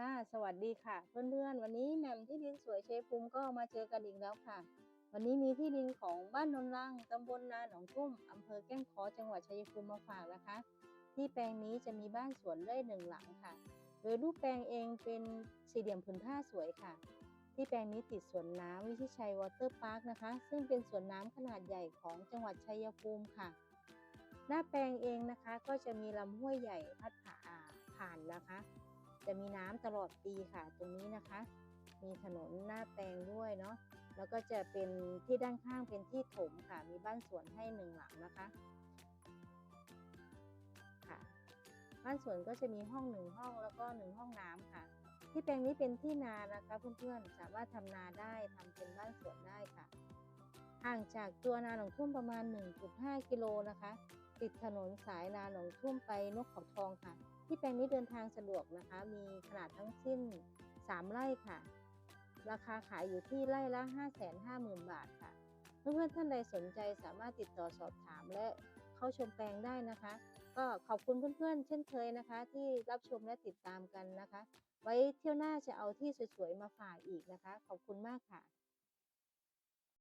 ค่ะสวัสดีค่ะ เพื่อนๆ วันนี้แหม่มที่ดินสวยชัยภูมิก็มาเจอกันอีกแล้วค่ะ วันนี้มีที่ดินของบ้านนนลังตำบลนาหนองทุ่มอำเภอแก้งคอจังหวัดชัยภูมิมาฝากนะคะ ที่แปลงนี้จะมีบ้านสวนไร่หนึ่งหลังค่ะ โดยรูปแปลงเองเป็นสี่เหลี่ยมผืนผ้าสวยค่ะ ที่แปลงนี้ติดสวนน้ำวิชิชัยวอเตอร์พาร์คนะคะ ซึ่งเป็นสวนน้ำขนาดใหญ่ของจังหวัดชัยภูมิค่ะ หน้าแปลงเองนะคะก็จะมีลำห้วยใหญ่พัดผ่าผ่านนะคะ จะมีน้ำตลอดปีค่ะ ตรงนี้นะคะ มีถนนหน้าแปลงด้วยเนาะแล้วก็จะเป็นที่ด้านข้างเป็นที่ถมค่ะ มีบ้านสวนให้หนึ่งหลังนะคะค่ะ บ้านสวนก็จะมีห้องหนึ่งห้องแล้วก็หนึ่งห้องน้ำค่ะ ที่แปลงนี้เป็นที่นานะคะเพื่อนๆสามารถทำนาได้ทำเป็นบ้านสวนได้ค่ะห่างจากตัวนาหนองทุ่มประมาณ 1.5 กิโลนะคะ ติดถนนสายนาหนองทุ่มไปนกเขาทองค่ะ ที่แปลงนี้เดินทางสะดวกนะคะ มีขนาดทั้งสิ้น 3 ไร่ค่ะ ราคาขายอยู่ที่ไร่ละ 550,000 บาทค่ะ เพื่อนๆท่านใดสนใจสามารถติดต่อสอบถามและเข้าชมแปลงได้นะคะ ก็ขอบคุณเพื่อนๆ เช่นเคยนะคะ ที่รับชมและติดตามกันนะคะ ไว้เที่ยวหน้าจะเอาที่สวยๆมาฝากอีกนะคะ ขอบคุณมากค่ะ